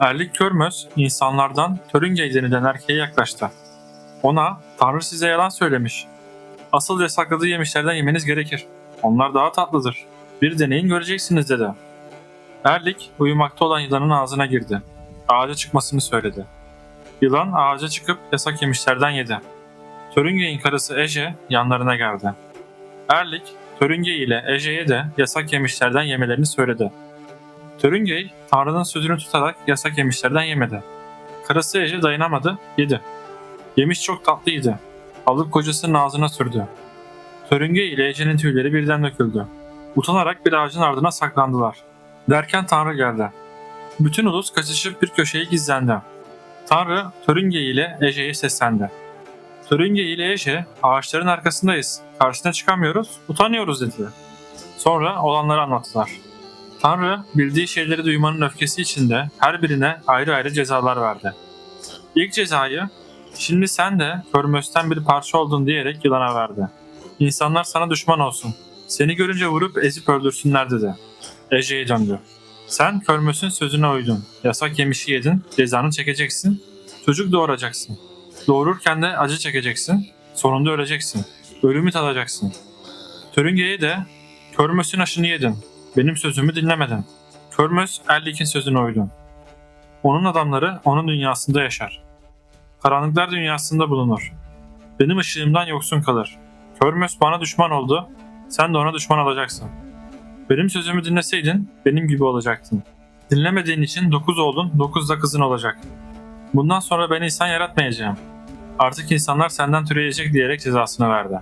Erlik Körmöz insanlardan Törüngey denilen erkeğe yaklaştı. Ona Tanrı size yalan söylemiş. Asıl yasakladığı yemişlerden yemeniz gerekir. Onlar daha tatlıdır. Bir deneyin göreceksiniz dedi. Erlik uyumakta olan yılanın ağzına girdi. Ağaca çıkmasını söyledi. Yılan ağaca çıkıp yasak yemişlerden yedi. Törüngey'in karısı Ece yanlarına geldi. Erlik, Törüngey ile Ece'ye de yasak yemişlerden yemelerini söyledi. Törüngey, Tanrı'nın sözünü tutarak yasak yemişlerden yemedi. Karısı Ece dayanamadı, yedi. Yemiş çok tatlıydı. Alıp kocasının ağzına sürdü. Törüngey ile Ece'nin tüyleri birden döküldü. Utanarak bir ağacın ardına saklandılar. Derken Tanrı geldi. Bütün ulus kaçışıp bir köşeye gizlendi. Tanrı, Törüngey ile Ece'ye seslendi. Törüngey ile Ece, ağaçların arkasındayız. Karşına çıkamıyoruz, utanıyoruz dediler. Sonra olanları anlattılar. Tanrı bildiği şeyleri duymanın öfkesi içinde her birine ayrı ayrı cezalar verdi. İlk cezayı şimdi sen de Körmöz'ten bir parça oldun diyerek yılana verdi. İnsanlar sana düşman olsun. Seni görünce vurup ezip öldürsünler dedi. Ece'ye döndü. Sen Körmöz'ün sözüne uydun. Yasak yemişi yedin, cezanı çekeceksin. Çocuk doğuracaksın. Doğururken de acı çekeceksin. Sonunda öleceksin. Ölümü tadacaksın. Törünge'ye de Körmöz'ün aşını yedin. Benim sözümü dinlemedin. Körmöz Erlik'in sözüne uydun. Onun adamları onun dünyasında yaşar. Karanlıklar dünyasında bulunur. Benim ışığımdan yoksun kalır. Körmöz bana düşman oldu. Sen de ona düşman olacaksın. Benim sözümü dinleseydin benim gibi olacaktın. Dinlemediğin için dokuz oğlun, dokuz da kızın olacak. Bundan sonra ben insan yaratmayacağım. Artık insanlar senden türeyecek diyerek cezasını verdi.